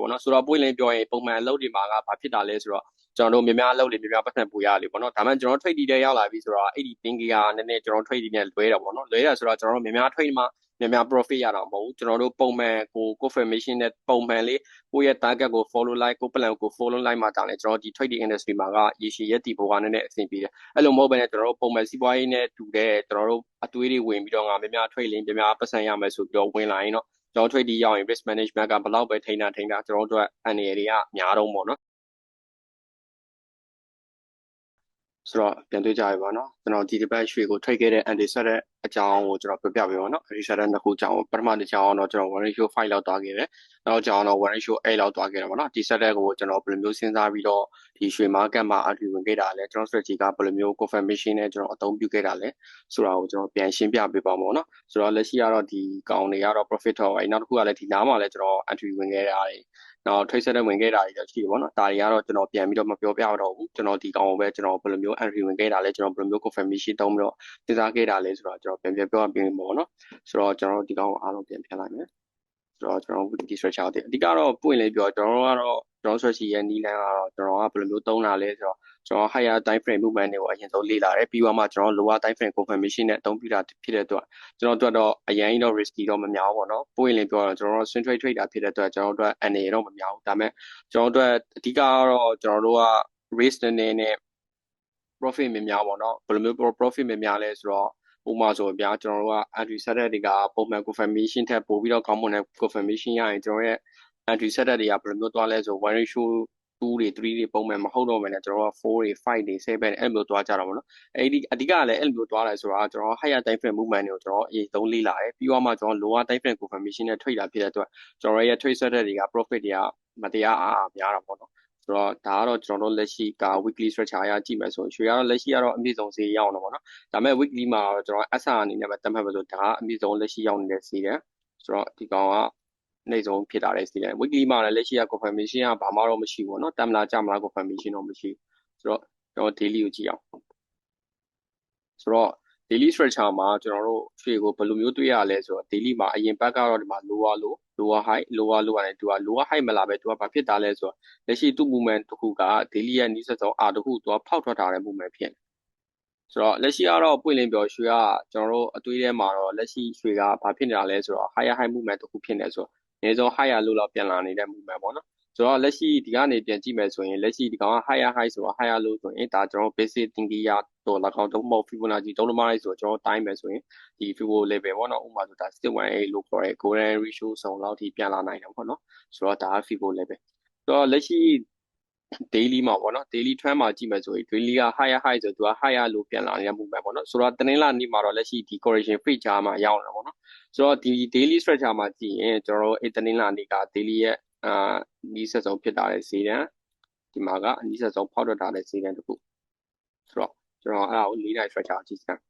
ပေါ့နော်ဆိုတော့ပွင့်လင်းပြောရင်ပုံမှန်အလုပ်တွေမှာကဘာဖြစ်တာလဲဆိုတော့ကျွန်တော်တို့များများအလုပ်တွေများများပတ်သက်ပူရလေပေါ့နော်ဒါမှကျွန်တော် trade တွေရောက်လာပြီဆိုတော့အဲ့ဒီ ping ကနည်းနည်းကျွန်တော် trade တွေနဲ့လွဲတာပေါ့နော်လွဲတာဆိုတော့ကျွန်တော်တို့များများ trade မှာများများ profit ရတာမဟုတ်ဘူးကျွန်တော်တို့ပုံမှန်ကို confirmation နဲ့ပုံမှန်လေးကိုယ့်ရဲ့ target ကို follow like ကို plan ကို follow like မှာတာလေကျွန်တော်ဒီ trading industry မှာကရေရှည်ရက်တည်ဖို့ကနည်းနည်းအဆင်ပြေတယ်အဲ့လိုမဟုတ်ဘဲနဲ့ကျွန်တော်တို့ပုံမှန်စီးပွားရေးနဲ့တူတဲ့ကျွန်တော်တို့အသွေးတွေဝင်ပြီးတော့ငါများများ trade လင်းများများပတ်စံရမယ်ဆိုပြီးတော့ဝင်လာရင်တော့ ကျွန်တော် trade ရောက်ရင် risk management ကဘယ်လောက်ပဲထိန်းတာထိန်းတာကျွန်တော်တို့အတွက်အန္တရာယ်တွေကများတော့ပေါ့နော် ဆိုတော့ပြန်တွေ့ကြရပါတော့ကျွန်တော်ဒီတစ်ပတ်ရွှေကို trade ခဲ့တဲ့ anti ဆက်တဲ့အကြောင်းကိုကျွန်တော်ပြပြပေးပါတော့ anti ဆက်တဲ့နှစ်ခုအကြောင်းပထမတစ်ကြောင်းတော့ကျွန်တော် one ratio 5လောက်သွားခဲ့တယ်နောက်ကြောင်းတော့ one ratio 8လောက်သွားခဲ့တယ်ပေါ့နော်ဒီဆက်တဲ့ကိုကျွန်တော်ဘယ်လိုမျိုးစဉ်းစားပြီးတော့ဒီရွှေ market မှာ entry ဝင်ခဲ့တာလဲကျွန်တော် strategy ကဘယ်လိုမျိုး confirmation နဲ့ကျွန်တော်အသုံးပြုခဲ့တာလဲဆိုတာကိုကျွန်တော်ပြန်ရှင်းပြပေးပါမယ်နော်ဆိုတော့လက်ရှိကတော့ဒီကောင်တွေကတော့ profit ထော်ပါနောက်တစ်ခုကလည်းဒီနားမှာလည်းကျွန်တော် entry ဝင်ခဲ့တာတွေ နောက် trade set ဝင်ခဲ့တာတွေတော့ရှိတယ်ပေါ့နော်ဒါတွေကတော့ကျွန်တော်ပြန်ပြီးတော့မပြောပြတော့ဘူးကျွန်တော်ဒီကောင်ကိုပဲကျွန်တော်ဘယ်လိုမျိုး entry ဝင်ခဲ့တာလဲကျွန်တော်ဘယ်လိုမျိုး confirmation တောင်းပြီးတော့စဉ်းစားခဲ့တာလဲဆိုတော့ကျွန်တော်ပြန်ပြန်ပြောပြပေးမှာပေါ့နော်ဆိုတော့ကျွန်တော်ဒီကောင်ကိုအားလုံးပြန်ပြန်လိုက်မယ်ဆိုတော့ကျွန်တော် weekly structure တွေအဓိကတော့ပွင့်လေးပြောကျွန်တော်ကတော့ကျွန်တော် strategy ရဲ့နီးလန်းကတော့ကျွန်တော်ကဘယ်လိုမျိုးသုံးတာလဲဆိုတော့ ကျွန်တော် higher time frame movement တွေကိုအရင်ဆုံးလေ့လာတယ်ပြီးတော့မှကျွန်တော် lower time frame confirmation နဲ့အသုံးပြုတာဖြစ်တဲ့အတွက်ကျွန်တော်တို့တော့အရင်တော့ risky တော့မများဘူးပေါ့နော်ပွင့်လေးပြောတော့ကျွန်တော်တို့ swing trade trader ဖြစ်တဲ့အတွက်ကျွန်တော်တို့အနေတော့မများဘူးဒါပေမဲ့ကျွန်တော်တို့အဓိကကတော့ကျွန်တော်တို့က risk နည်းနည်းနဲ့ profit များများပေါ့နော်ဘယ်လိုမျိုး profit များများလဲဆိုတော့ဥပမာဆိုပြကျွန်တော်တို့က entry setup တွေကပုံမှန် confirmation ထက်ပိုပြီးတော့ကောင်းမွန်တဲ့ confirmation ရရင်ကျွန်တော်ရဲ့ entry setup တွေကဘယ်လိုမျိုးသွားလဲဆို one ratio 2တွေ3တွေပုံမှန်မဟုတ်တော့ဘဲနဲ့ကျွန်တော်က4တွေ5တွေ7တွေအဲ့လိုမျိုးသွားကြတာပေါ့နော်အဲ့ဒီအဓိကလည်းအဲ့လိုမျိုးသွားတယ်ဆိုတာကျွန်တော် higher time frame movement တွေကိုကျွန်တော်အရင်ဆုံးလေ့လာတယ်ပြီးတော့မှကျွန်တော် lower time frame confirmation နဲ့ trade တာဖြစ်တဲ့အတွက်ကျွန်တော်ရဲ့ trade setup တွေက profit တွေကမတရားအားအားများတာပေါ့နော်ဆိုတော့ဒါကတော့ကျွန်တော်တို့လက်ရှိက weekly structure အရကြည့်မယ်ဆိုရင်ရွှေကတော့လက်ရှိကတော့အမြင့်ဆုံးဈေးရောက်နေပါတော့ဒါပေမဲ့ weekly မှာတော့ကျွန်တော် SR အနေနဲ့ပဲတတ်မှတ်မယ်ဆိုဒါကအမြင့်ဆုံးလက်ရှိရောက်နေတဲ့ဈေးတယ်ဆိုတော့ဒီကောင်က နေဆုံးဖြစ်တာတဲ့ဈေးတယ် weekly မှာလည်းလက်ရှိက confirmation ကဘာမှတော့မရှိဘူးเนาะတမ်မလာကြမလား confirmation တော့မရှိဘူးဆိုတော့ကျွန်တော် daily ကိုကြည့်အောင်ဆိုတော့ daily structure မှာကျွန်တော်တို့ရွှေကိုဘယ်လိုမျိုးတွေ့ရလဲဆိုတော့ daily မှာအရင်ဘက်ကတော့ဒီမှာ lower low lower high lower low နဲ့သူက lower high မလာပဲသူကဘာဖြစ်တာလဲဆိုတော့လက်ရှိသူ့ movement တစ်ခုက daily ရဲ့နီးစပ်ဆုံး R တစ်ခုသူကဖောက်ထွက်ထားတဲ့ movement ဖြစ်နေဆိုတော့လက်ရှိကတော့ပွင့်လင်းပြောရွှေကကျွန်တော်တို့အတွေးထဲမှာတော့လက်ရှိရွှေကဘာဖြစ်နေတာလဲဆိုတော့ higher high movement တစ်ခုဖြစ်နေဆိုတော့ အနည်းဆုံး higher low လောက်ပြန်လာနေတဲ့ movement ပေါ့နော်ဆိုတော့လက်ရှိဒီကနေပြန်ကြည့်မယ်ဆိုရင်လက်ရှိဒီကောင်က higher high ဆိုတော့ higher low ဆိုရင်ဒါကျွန်တော် basic thinking ရတော့၎င်းတော့မဟုတ် Fibonacci သုံးလုံးမိုင်းဆိုတော့ကျွန်တော်တိုင်းမယ်ဆိုရင်ဒီ Fibo level ပေါ့နော်ဥပမာဆိုဒါ 618လို့ခေါ်တဲ့ golden ratio ဆောင်လောက်ထိပြန်လာနိုင်တယ်ပေါ့နော်ဆိုတော့ဒါက Fibo level ဆိုတော့လက်ရှိ daily မှာပေါ့နော် daily trend မှာကြည့်မယ်ဆိုရင် daily က higher high ဆိုသူက higher လို့ပြန်လာနေတဲ့ movement ပေါ့နော်ဆိုတော့တနင်္လာနေ့မှာတော့လက်ရှိဒီ correction phase ကြားမှာရောက်နေတယ်ပေါ့နော်ဆိုတော့ဒီ daily structure မှာကြည့်ရင်ကျွန်တော်တို့အဲတနင်္လာနေ့က daily ရဲ့အာနီးစပ်ဆုံးဖြစ်တာတဲ့ဈေးတန်းဒီမှာကအနီးစပ်ဆုံးဖောက်ထွက်တာတဲ့ဈေးတန်းတစ်ခုဆိုတော့ကျွန်တော်အဲ့ဒါကို၄နိုင် structure ကြည့်စမ်း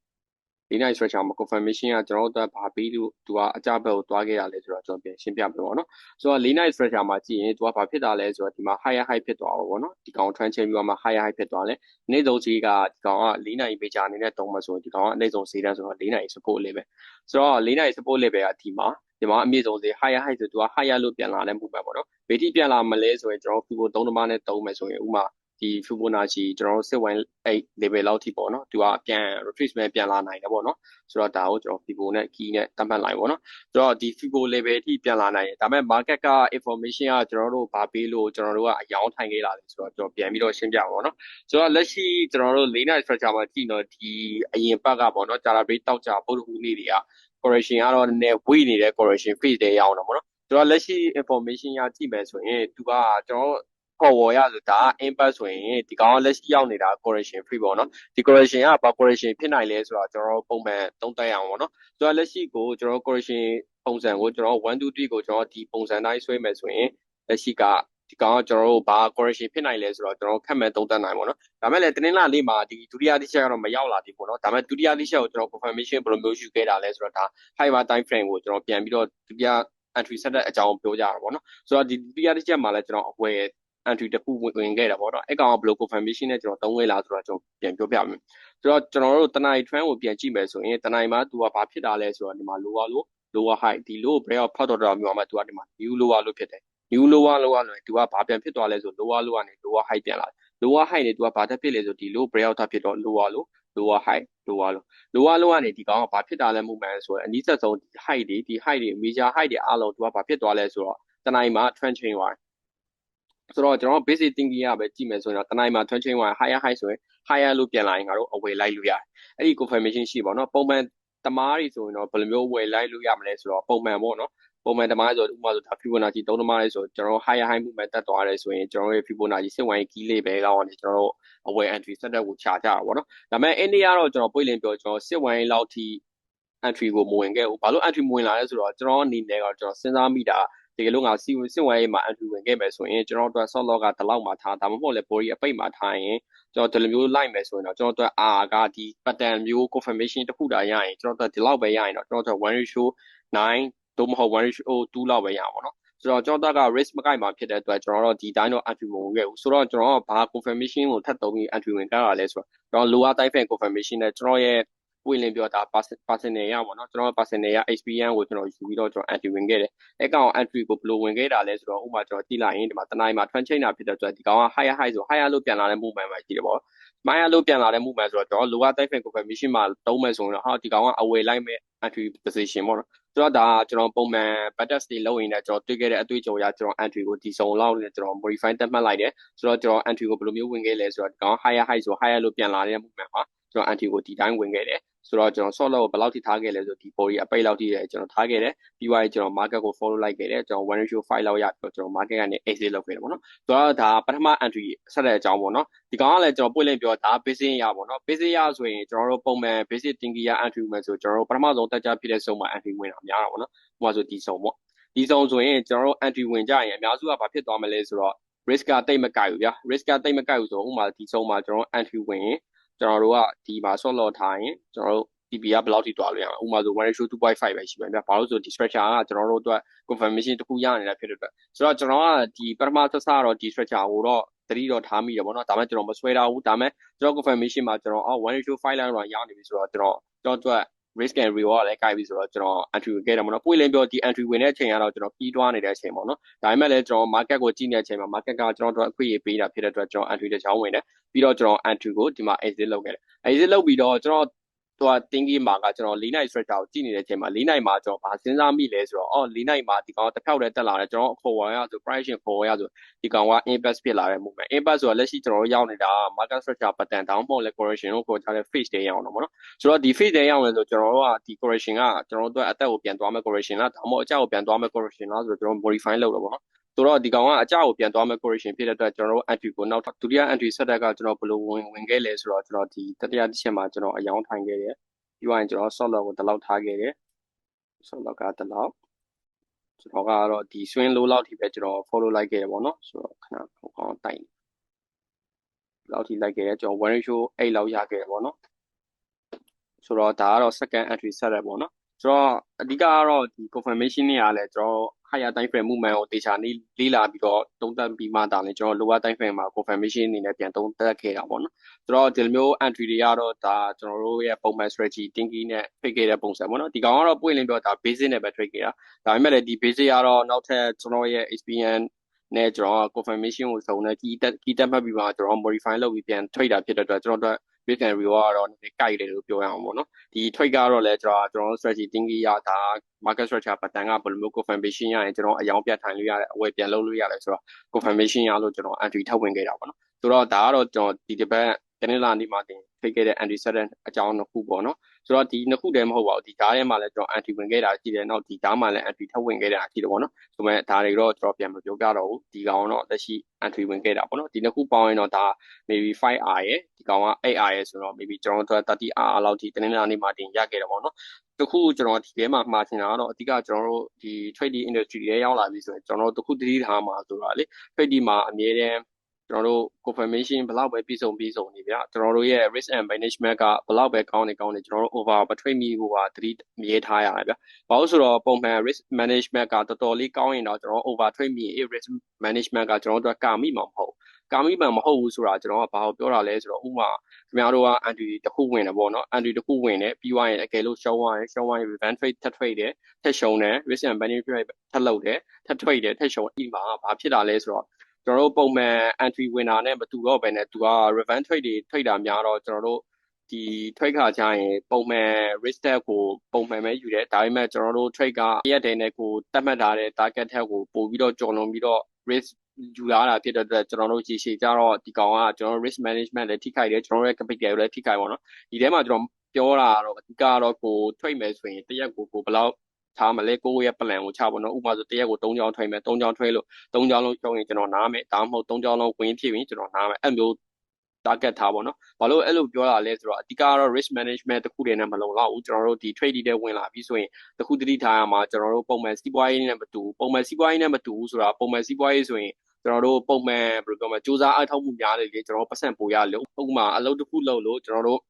၄နိုင် structure မှာ confirmation ကကျွန်တော်တို့ဘာပြီးလို့သူကအကြဘက်ကိုတွားခဲ့ရလဲဆိုတော့ကျွန်တော်ပြန်ရှင်းပြပေးပါတော့ဆိုတော့၄နိုင် structure မှာကြည့်ရင်သူကဘာဖြစ်တာလဲဆိုတော့ဒီမှာ higher high ဖြစ်သွားပါဘောနော်ဒီကောင် trend chain ပြီးတော့မှ higher high ဖြစ်သွားလဲနေ့ဆုံးဈေးကဒီကောင်က၄နိုင် major အနေနဲ့တုံးမှဆိုရင်ဒီကောင်ကနေ့ဆုံးဈေးတန်းဆိုတော့၄နိုင် support level ဆိုတော့၄နိုင် support level ကဒီမှာဒီမှာအမြင့်ဆုံးဈေး higher high ဆိုသူက higher လို့ပြန်လာတဲ့ movement ပေါ့နော်ဘယ်ထိပြန်လာမလဲဆိုရင်ကျွန်တော် Fibo 3တမနဲ့တုံးမယ်ဆိုရင်ဥမာ ဒီ Fibonacci ကျွန်တော်တို့စစ်ဝင်အဲ့ level လောက်ထိပေါ့နော်သူကပြန် retracement ပြန်လာနိုင်တယ်ပေါ့နော်ဆိုတော့ဒါကိုကျွန်တော် Fibo နဲ့ key နဲ့တတ်မှတ်လိုက်ပေါ့နော်ဆိုတော့ဒီ Fibo level ထိပြန်လာနိုင်တယ်ဒါပေမဲ့ market က information ကကျွန်တော်တို့ဗာပေးလို့ကျွန်တော်တို့ကအယောင်းထိုင်ခဲ့လာတယ်ဆိုတော့ကျွန်တော်ပြန်ပြီးတော့ရှင်းပြပါပေါ့နော်ဆိုတော့လက်ရှိကျွန်တော်တို့ lane structure မှာကြည့်တော့ဒီအရင်ပတ်ကပေါ့နော် Jara Break တောက်ကြပုတ်တူနေ့တွေက correction ကတော့နည်းနည်းဝေ့နေတဲ့ correction phase တွေရောက်တော့ပေါ့နော်ကျွန်တော်လက်ရှိ information ရကြည့်မယ်ဆိုရင်သူကကျွန်တော် forward ရဆိုဒါ impact ဆိုရင်ဒီကောင်ကလက်ရှိရောက်နေတာ correction free ပေါ့နော်ဒီ correction ကဘာ correction ဖြစ်နိုင်လဲဆိုတော့ကျွန်တော်ပုံမှန်သုံးသပ်ရအောင်ပေါ့နော်ဆိုတော့လက်ရှိကိုကျွန်တော် correction ပုံစံကိုကျွန်တော်1 2 3ကိုကျွန်တော်ဒီပုံစံတိုင်းဆွဲမယ်ဆိုရင်လက်ရှိကဒီကောင်ကကျွန်တော်တို့ဘာ correction ဖြစ်နိုင်လဲဆိုတော့ကျွန်တော်ခက်မဲ့သုံးသပ်နိုင်ပေါ့နော်ဒါမဲ့လည်းတင်းလာလေးမှာဒီဒုတိယတစ်ချက်ကတော့မရောက်လာသေးဘူးနော်ဒါမဲ့ဒုတိယတစ်ချက်ကိုကျွန်တော် confirmation ဘယ်လိုမျိုးယူခဲ့တာလဲဆိုတော့ဒါ higher time frame ကိုကျွန်တော်ပြန်ပြီးတော့ဒုတိယ entry set တဲ့အကြောင်းပြောကြတာပေါ့နော်ဆိုတော့ဒီဒုတိယတစ်ချက်မှာလည်းကျွန်တော်အဝယ် entry တစ်ခုဝင်ခဲ့တာပေါ့နော်အဲ့ကောင်ကဘယ်လို confirmation နဲ့ကျွန်တော်သုံးခဲ့လားဆိုတော့ကျွန်တော်ပြန်ပြောပြမယ်ဆိုတော့ကျွန်တော်တို့တနင်္လာ trend ကိုပြန်ကြည့်မယ်ဆိုရင်တနင်္လာမှာသူကဘာဖြစ်တာလဲဆိုတော့ဒီမှာ lower low lower high ဒီ low break out ဖောက်တော့တာမျိုးမှာသူကဒီမှာ new lower လို့ဖြစ်တယ် new lower lower လို့သူကဘာပြန်ဖြစ်သွားလဲဆို lower lower ကနေ lower high ပြန်လာတယ် lower high နေသူကဘာတက်ဖြစ်လဲဆိုဒီ low breakout ထပ်ဖြစ်တော့ lower low lower high lower low lower low ကနေဒီကောင်ကဘာဖြစ်တာလဲ movement ဆိုရင်အနည်းဆက်ဆုံးဒီ high တွေဒီ high တွေ major high တွေအားလုံးသူကဘာဖြစ်သွားလဲဆိုတော့တနိုင်မှာ trend chain သွား ဆိုတော့ကျွန်တော် basic thinking ရပဲကြည့်မယ်ဆိုရင်တော့တနိုင်မှာ trend chain သွား higher high ဆိုရင် higher လို့ပြန်လာရင်ငါတို့အဝယ်လိုက်လို့ရတယ်အဲ့ဒီ confirmation ရှိပါတော့ပုံမှန်တမားတွေဆိုရင်တော့ဘယ်လိုမျိုးဝယ်လိုက်လို့ရမလဲဆိုတော့ပုံမှန်ပေါ့နော်ပုံမှန်တမားဆိုဥပမာဆိုဒါ Fibonacci 3တမားလေးဆိုကျွန်တော် higher high movement တက်သွားတယ်ဆိုရင်ကျွန်တော်ရဲ့ Fibonacci စစ်ဝိုင်း key level လောက်ကနေကျွန်တော်တို့အဝယ် entry ဆက်တက်ကိုချကြတာပေါ့နော်ဒါပေမဲ့ India ကတော့ကျွန်တော်ပွင့်လင်းပြောကျွန်တော်စစ်ဝိုင်းလောက်ထိ entry ကိုမဝင်ခဲ့ဘူးဘာလို့ entry မဝင်လာလဲဆိုတော့ကျွန်တော်အနေနဲ့ကကျွန်တော်စဉ်းစားမိတာ တကယ်လို့ငါစီစစ်ဝိုင်းရေးမှာ entry ဝင်ခဲ့မယ်ဆိုရင်ကျွန်တော်တို့ solid lock ကတလောက်မှာထားဒါမှမဟုတ်လေ body အပိတ်မှာထားရင်ကျွန်တော်ဒီလိုမျိုးလိုက်မယ်ဆိုရင်တော့ကျွန်တော်တို့ R ကဒီ pattern မျိုး confirmation တစ်ခုတာရရင်ကျွန်တော်တို့ဒီလောက်ပဲရရင်တော့ကျွန်တော်တို့1 ratio 9သို့မဟုတ်1 ratio 2လောက်ပဲရပါတော့ဆိုတော့ကျွန်တော်တို့က risk မကိုက်မှာဖြစ်တဲ့အတွက်ကျွန်တော်တို့ဒီတိုင်းတော့ entry ဝင်ခဲ့ဘူးဆိုတော့ကျွန်တော်ကဘာ confirmation ကိုထပ်သုံးပြီး entry ဝင်ကြတာလဲဆိုတော့ကျွန်တော် lower type confirmation နဲ့ကျွန်တော်ရဲ့ ပွင့်လင်းပြောတာ personal ရပါတော့ကျွန်တော် personal ရ experience ကိုကျွန်တော်ယူပြီးတော့ကျွန်တော် entry ဝင်ခဲ့တယ်အဲကောင် entry ကိုဘယ်လိုဝင်ခဲ့တာလဲဆိုတော့ဥပမာကျွန်တော်ကြည့်လိုက်ရင်ဒီမှာတနိုင်မှာ trend chain တာဖြစ်တဲ့အတွက်ဒီကောင်က higher high ဆို higher လို့ပြန်လာတဲ့ movement ပဲရှိတယ်ပေါ့ higher လို့ပြန်လာတဲ့ movement ဆိုတော့ကျွန်တော် lower type confirmation မှာတုံးမယ်ဆိုရင်တော့ဟာဒီကောင်ကအဝယ်လိုက်မဲ့ entry position ပေါ့နော်ဆိုတော့ဒါကျွန်တော်ပုံမှန် batter stay လုပ်ရင်လည်းကျွန်တော်တွေ့ခဲ့တဲ့အတွေ့အကြုံအရကျွန်တော် entry ကိုဒီစုံလောက်နဲ့ကျွန်တော် modify တက်မှတ်လိုက်တယ်ဆိုတော့ကျွန်တော် entry ကိုဘယ်လိုမျိုးဝင်ခဲ့လဲဆိုတော့ဒီကောင် higher high ဆို higher လို့ပြန်လာတဲ့ movement မှာကျွန်တော် entry ကိုဒီတိုင်းဝင်ခဲ့တယ် ဆိုတော့ကျွန်တော် short လောက်ကိုဘယ်လောက်ထိထားခဲ့လဲဆိုဒီ body အပိတ်လောက်ထိလည်းကျွန်တော်ထားခဲ့တယ်ပြီးသွားရင်ကျွန်တော် market ကို follow လိုက်ခဲ့တယ်ကျွန်တော် one ratio 5လောက်ရပြီးတော့ကျွန်တော် market ကနေ exit လုပ်ခဲ့တယ်ပေါ့နော်ဆိုတော့ဒါပထမ entry ဆက်တဲ့အကြောင်းပေါ့နော်ဒီကောင်ကလည်းကျွန်တော်ပွင့်လင်းပြောဒါ basic ရပေါ့နော် basic ရဆိုရင်ကျွန်တော်တို့ပုံမှန် basic thinking ရ entry ဝင်ဆိုကျွန်တော်တို့ပထမဆုံးတက်ကြဖြစ်တဲ့စုံမှာ entry ဝင်တာများတာပေါ့နော်ဟိုမှာဆိုဒီစုံပေါ့ဒီစုံဆိုရင်ကျွန်တော်တို့ entry ဝင်ကြရင်အများစုကဘာဖြစ်သွားမလဲဆိုတော့ risk ကတိတ်မကိုက်ဘူးဗျာ risk ကတိတ်မကိုက်ဘူးဆိုဥပမာဒီစုံမှာကျွန်တော် entry ဝင်ရင် ကျွန်တော်တို့ကဒီမှာ short လောထားရင်ကျွန်တော်တို့ TP ကဘယ်လောက်ထိတွားလို့ရမလဲဥပမာဆို1 ratio 2.5ပဲရှိပါဗျာဘာလို့ဆိုဒီ structure ကကျွန်တော်တို့အတွက် confirmation တစ်ခုရနေတာဖြစ်တဲ့အတွက်ဆိုတော့ကျွန်တော်ကဒီပထမဆက်စတော့ဒီ structure ကိုတော့တတိတော့ထားမိတယ်ပေါ့နော်ဒါပေမဲ့ကျွန်တော်မဆွဲတော့ဘူးဒါပေမဲ့ကျွန်တော် confirmation မှာကျွန်တော်အော်1 ratio 5 line တော့ရနေပြီဆိုတော့ကျွန်တော်ကျွန်တော်အတွက် risk and reward လည်းကြိုက်ပြီဆိုတော့ကျွန်တော် entry ဝင်ခဲ့တယ်ပေါ့နော်ပွင့်လင်းပြောဒီ entry ဝင်တဲ့အချိန်ကတော့ကျွန်တော်ပြီးသွားနေတဲ့အချိန်ပေါ့နော်ဒါပေမဲ့လည်းကျွန်တော် market ကိုကြည့်နေတဲ့အချိန်မှာ market ကကျွန်တော်တို့အခွင့်အရေးပေးတာဖြစ်တဲ့အတွက်ကျွန်တော် entry တစ်ချောင်းဝင်တယ်ပြီးတော့ကျွန်တော် entry ကိုဒီမှာ exit လုပ်ခဲ့တယ် exit လုပ်ပြီးတော့ကျွန်တော် သူကတင်းကြီးမှာကကျွန်တော်၄နိုင် structure ကိုကြည့်နေတဲ့အချိန်မှာ၄နိုင်မှာကျွန်တော်ဗာစဉ်းစားမိလဲဆိုတော့အော်၄နိုင်မှာဒီကောင်တစ်ဖြောက်တည်းတက်လာတယ်ကျွန်တော်ခေါ်ဝရဆို price ရှင်ခေါ်ဝရဆိုဒီကောင်က impact ဖြစ်လာတဲ့ movement impact ဆိုတာလက်ရှိကျွန်တော်တို့ရောက်နေတာ market structure pattern down ပေါ့လေ correction ကိုခေါ်ကြတဲ့ phase တွေရောက်တော့ပေါ့နော်ဆိုတော့ဒီ phase တွေရောက်နေဆိုကျွန်တော်တို့ကဒီ correction ကကျွန်တော်တို့အသက်ကိုပြန်သွားမဲ့ correction လားဒါမှမဟုတ်အကြောက်ကိုပြန်သွားမဲ့ correction လားဆိုတော့ကျွန်တော် modify လုပ်တော့ပေါ့နော် ဆိုတော့ဒီကောင်ကအကြောက်ကိုပြန်သွားမဲ့ correction ဖြစ်တဲ့အတွက်ကျွန်တော်တို့ entry ကိုနောက်ဒုတိယ entry set ကကျွန်တော်ဘယ်လိုဝင်ဝင်ခဲ့လဲဆိုတော့ကျွန်တော်ဒီတတိယတစ်ချက်မှာကျွန်တော်အယောင်းထိုင်ခဲ့တယ်ပြီးသွားရင်ကျွန်တော် soft lock ကိုဒီလောက်ထားခဲ့တယ် soft lock ကဒီလောက်ကျွန်တော်ကတော့ဒီ swing low လောက်ထိပဲကျွန်တော် follow လိုက်ခဲ့တယ်ပေါ့နော်ဆိုတော့ခဏဟိုကောင်တိုင်လောက်ထိလိုက်ခဲ့တယ်ကျွန်တော် one ratio 8လောက်ရခဲ့တယ်ပေါ့နော်ဆိုတော့ဒါကတော့ second entry set ရပေါ့နော် ဆိုတော့အဓိကကတော့ဒီ confirmation တွေကလည်းကျွန်တော် higher time frame movement ကိုတေချာနေလေးလာပြီးတော့သုံးသပ်ပြီးမှဒါလည်းကျွန်တော် lower time frame မှာ confirmation အနေနဲ့ပြန်သုံးသပ်ခဲ့တာပေါ့နော်ဆိုတော့ဒီလိုမျိုး entry တွေကတော့ဒါကျွန်တော်တို့ရဲ့ပုံမှန် strategy thinking နဲ့ trade ခဲ့တဲ့ပုံစံပေါ့နော်ဒီကောင်ကတော့ပွင့်လင်းပြောဒါ basic နဲ့ပဲ trade ခဲ့တာဒါပေမဲ့လည်းဒီ basic ကတော့နောက်ထပ်ကျွန်တော်ရဲ့ experience နဲ့ကျွန်တော် confirmation ကိုစုံနဲ့ key တက် key တက်မှတ်ပြီးမှကျွန်တော် modify လုပ်ပြီးပြန် trade တာဖြစ်တဲ့အတွက်ကျွန်တော်တို့ risk and reward ကတော့နည်းနည်းကြိုက်တယ်လို့ပြောရအောင်ပေါ့နော်ဒီ trade ကတော့လည်းကျွန်တော်ကျွန်တော် strategy thinking ရတာ market structure pattern ကဘယ်လိုမျိုး confirmation ရရင်ကျွန်တော်အယောင်ပြတ်ထိုင်လို့ရတယ်အဝယ်ပြန်လုပ်လို့ရတယ်ဆိုတော့ confirmation ရလို့ကျွန်တော် entry ထပ်ဝင်ခဲ့တာပေါ့နော်ဆိုတော့ဒါကတော့ကျွန်တော်ဒီတစ်ပတ် တနင်္လာနေ့မှာတင်ဖိတ်ခဲ့တဲ့ anti sudden အကြောင်းတစ်ခုပေါ့နော်ဆိုတော့ဒီနှစ်ခုတည်းမဟုတ်ပါဘူးဒီဓာတ်ထဲမှာလည်းကျွန်တော် anti ဝင်ခဲ့တာရှိတယ်နောက်ဒီဓာတ်မှာလည်း anti ထပ်ဝင်ခဲ့တာရှိတယ်ပေါ့နော်ဆိုမဲ့ဒါတွေတော့ကျွန်တော်ပြန်မပြောပြတော့ဘူးဒီကောင်တော့လက်ရှိ anti ဝင်ခဲ့တာပေါ့နော်ဒီနှစ်ခုပေါင်းရင်တော့ဒါ maybe 5R ရဲ့ဒီကောင်က 8R ရဲ့ဆိုတော့ maybe ကျွန်တော်တို့ 30R လောက်ထိတနင်္လာနေ့မှာတင်ရခဲ့တယ်ပေါ့နော်တခုကျွန်တော်ဒီထဲမှာမှာချင်တာကတော့အဓိကကျွန်တော်တို့ဒီ trading industry တွေရောက်လာပြီဆိုရင်ကျွန်တော်တို့တခုတတိထားမှာဆိုတာလေ trading မှာအမြဲတမ်း ကျွန်တော်တို့ confirmation ဘလောက်ပဲပြည်စုံပြည်စုံနေဗျာကျွန်တော်တို့ရဲ့ risk and management ကဘလောက်ပဲကောင်းနေကောင်းနေကျွန်တော်တို့ over ပထွေးမိဖို့ပါတတိမြဲထားရတယ်ဗျာဘာလို့ဆိုတော့ပုံမှန် risk management ကတော်တော်လေးကောင်းရင်တော့ကျွန်တော် over ထွေးမိ risk management ကကျွန်တော်တို့ကကာမိမှာမဟုတ်ကာမိမှန်မဟုတ်ဘူးဆိုတာကျွန်တော်ကဘာကိုပြောတာလဲဆိုတော့ဥပမာခင်ဗျားတို့က entry တစ်ခုဝင်တယ်ပေါ့နော် entry တစ်ခုဝင်တယ်ပြီးသွားရင်အကယ်လို့ရှုံးသွားရင်ရှုံးသွားရင် revenge trade ထပ် trade တယ်ထပ်ရှုံးတယ် risk and benefit ထပ်လုပ်တယ်ထပ် trade တယ်ထပ်ရှုံးဒီမှာဘာဖြစ်တာလဲဆိုတော့ ကျွန်တော်တို့ပုံမှန် entry winner နဲ့မတူတော့ဘဲနဲ့သူက revenge trade တွေ trade တာများတော့ကျွန်တော်တို့ဒီ trade ခါကျရင်ပုံမှန် risk tag ကိုပုံမှန်ပဲယူတယ်ဒါပေမဲ့ကျွန်တော်တို့ trade ကရက်တဲ့နဲ့ကိုတတ်မှတ်ထားတဲ့ target ထက်ကိုပို့ပြီးတော့ကျော်လွန်ပြီးတော့ risk ယူလာတာဖြစ်တဲ့အတွက်ကျွန်တော်တို့ရေရှည်ကြတော့ဒီကောင်ကကျွန်တော် risk management လည်းထိခိုက်တယ်ကျွန်တော်တို့ရဲ့ capital လည်းထိခိုက်ပါတော့ဒီထဲမှာကျွန်တော်ပြောတာတော့အဓိကတော့ကို trade မယ်ဆိုရင်တရက်ကိုကိုဘယ်လောက် ထားမလဲကိုယ့်ရဲ့ plan ကိုချပါတော့ဥပမာဆိုတရက်ကို3ကြောင်းထွေးမယ်3ကြောင်းထွေးလို့3ကြောင်းလုံးရှုံးရင်ကျွန်တော်နားမယ်ဒါမှမဟုတ်3ကြောင်းလုံးဝင်ဖြစ်ရင်ကျွန်တော်နားမယ်အဲ့မျိုး target ထားပါတော့ဘာလို့အဲ့လိုပြောတာလဲဆိုတော့အဓိကတော့ risk management တခုတည်းနဲ့မလုံလောက်ဘူးကျွန်တော်တို့ဒီ trade တွေဝင်လာပြီဆိုရင်တခုတတိထားရမှာကျွန်တော်တို့ပုံမှန်စီးပွားရေးနဲ့မတူပုံမှန်စီးပွားရေးနဲ့မတူဘူးဆိုတာပုံမှန်စီးပွားရေးဆိုရင်ကျွန်တော်တို့ပုံမှန်ဘယ်လိုပြောမလဲစူးစမ်းအားထုတ်မှုများတယ်လေကျွန်တော်ပတ်စံပိုရလို့ဥပမာအလုပ်တစ်ခုလုပ်လို့ကျွန်တော်တို့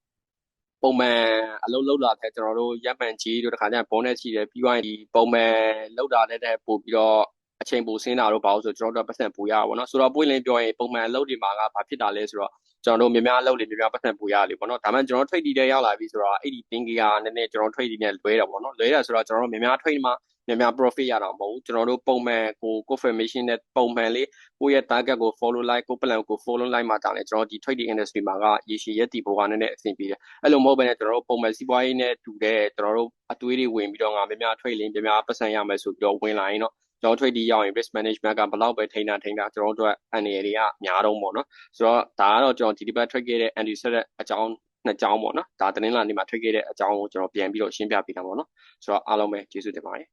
ပုံမှန်အလုပ်လုပ်လာတဲ့ကျွန်တော်တို့ရပ်မှန်ကြီးတို့တခါကျရင် bonus ရှိတယ်ပြီးသွားရင်ဒီပုံမှန်လုပ်တာတဲ့ပို့ပြီးတော့အချိန်ပိုဆင်းတာတော့ဘာလို့ဆိုကျွန်တော်တို့ပတ်စံပိုရပါဘောနော်ဆိုတော့ပွင့်လင်းပြောရင်ပုံမှန်အလုပ်တွေမှာကဘာဖြစ်တာလဲဆိုတော့ကျွန်တော်တို့များများအလုပ်တွေများများပတ်စံပိုရလေပေါ့နော်ဒါမှကျွန်တော် trade တွေရောက်လာပြီဆိုတော့အဲ့ဒီ thinking ကနည်းနည်းကျွန်တော် trade တွေနဲ့လွဲတာပေါ့နော်လွဲတာဆိုတော့ကျွန်တော်တို့များများ trade မှာ များများ profit ရတာမဟုတ်ဘူးကျွန်တော်တို့ပုံမှန်ကို confirmation နဲ့ပုံမှန်လေးကိုယ့်ရဲ့ target ကို follow like ကို plan ကို follow like မှာတာလေကျွန်တော်ဒီ trading industry မှာကရေရှည်ရက်တည်ဖို့ကနည်းနည်းအဆင်ပြေတယ်အဲ့လိုမဟုတ်ဘဲနဲ့ကျွန်တော်တို့ပုံမှန်စီးပွားရေးနဲ့တူတဲ့ကျွန်တော်တို့အတွေးတွေဝင်ပြီးတော့ငါများများ trade လင်းများများပတ်စံရမယ်ဆိုပြီးတော့ဝင်လာရင်တော့ကျွန်တော် trade ဒီရောက်ရင် risk management ကဘယ်လောက်ပဲထိန်းတာထိန်းတာကျွန်တော်တို့အတွက်အန်ရတွေကများတော့ပေါ့နော်ဆိုတော့ဒါကတော့ကျွန်တော်ဒီတစ်ပတ် trade ခဲ့တဲ့ anti set အကြောင်းနှစ်ကြောင်းပေါ့နော်ဒါတင်းလာနေမှာ trade ခဲ့တဲ့အကြောင်းကိုကျွန်တော်ပြန်ပြီးတော့ရှင်းပြပေးတာပေါ့နော်ဆိုတော့အားလုံးပဲကျေးဇူးတင်ပါတယ်